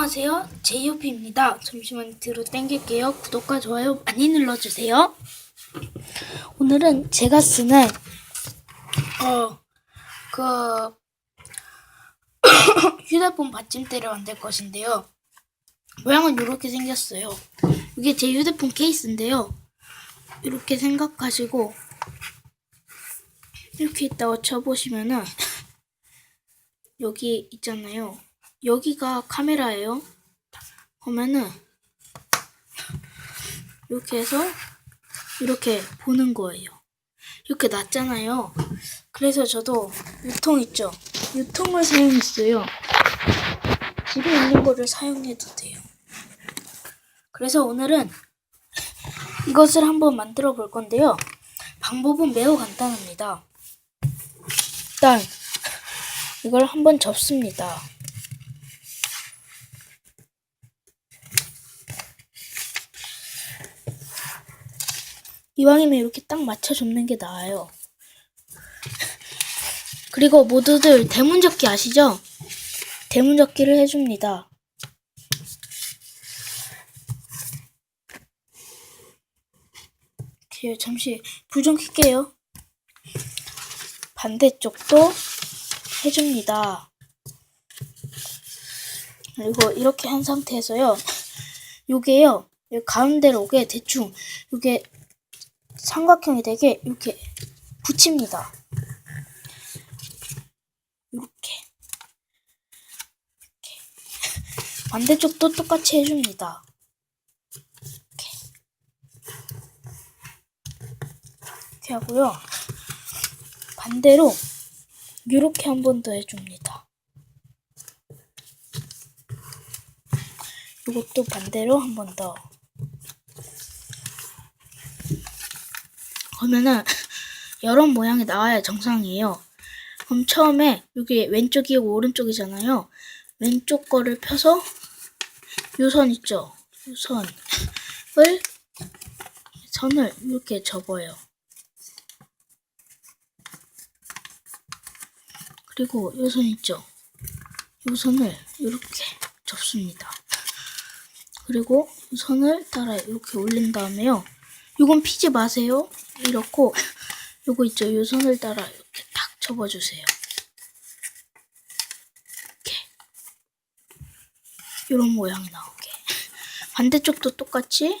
안녕하세요. 제이오피입니다. 잠시만 뒤로 당길게요. 구독과 좋아요 많이 눌러주세요. 오늘은 제가 쓰는 어, 그 휴대폰 받침대를 만들 것인데요. 모양은 이렇게 생겼어요. 이게 제 휴대폰 케이스인데요. 이렇게 생각하시고 이렇게 있다고 쳐보시면은 여기 있잖아요. 여기가 카메라예요. 그러면은 이렇게 해서 이렇게 보는 거예요. 이렇게 놨잖아요. 그래서 저도 유통 있죠. 유통을 사용했어요. 집에 있는 거를 사용해도 돼요. 그래서 오늘은 이것을 한번 만들어 볼 건데요. 방법은 매우 간단합니다. 일단 이걸 한번 접습니다. 이왕이면 이렇게 딱 맞춰 접는 게 나아요. 그리고 모두들 대문 접기 아시죠? 대문 접기를 해줍니다. 이렇게 잠시 불 좀 켤게요. 반대쪽도 해줍니다. 그리고 이렇게 한 상태에서요. 요게요. 요 가운데로 오게 대충 요게 삼각형이 되게 이렇게 붙입니다. 이렇게. 이렇게. 반대쪽도 똑같이 해줍니다. 이렇게. 이렇게 하고요. 반대로 이렇게 한 번 더 해줍니다. 이것도 반대로 한 번 더. 그러면은 이런 모양이 나와야 정상이에요. 그럼 처음에 여기 왼쪽이고 오른쪽이잖아요. 왼쪽 거를 펴서 요선 있죠? 요 선을 선을 이렇게 접어요. 그리고 요선 있죠? 요 선을 이렇게 접습니다. 그리고 이 선을 따라 이렇게 올린 다음에요. 이건 피지 마세요. 이렇고 요거 있죠? 요 선을 따라 이렇게 탁 접어주세요. 이렇게 이런 모양이 나오게. 반대쪽도 똑같이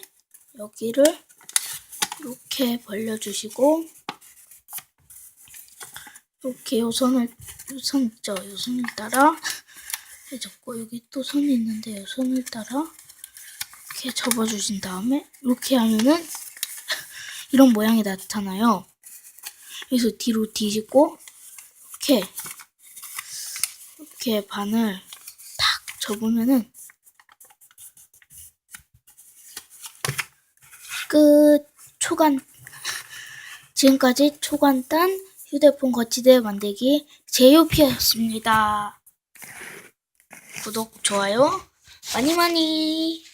여기를 이렇게 벌려주시고 이렇게 요 선을 요 선 있죠? 요 선을 따라 해줬고 여기 또 선이 있는데 요 선을 따라 이렇게 접어주신 다음에 이렇게 하면은 이런 모양이 나타나요. 그래서 뒤로 뒤집고 이렇게 이렇게 반을 탁 접으면은 끝 초간 지금까지 초간단 휴대폰 거치대 만들기 제이오피였습니다. 구독 좋아요 많이 많이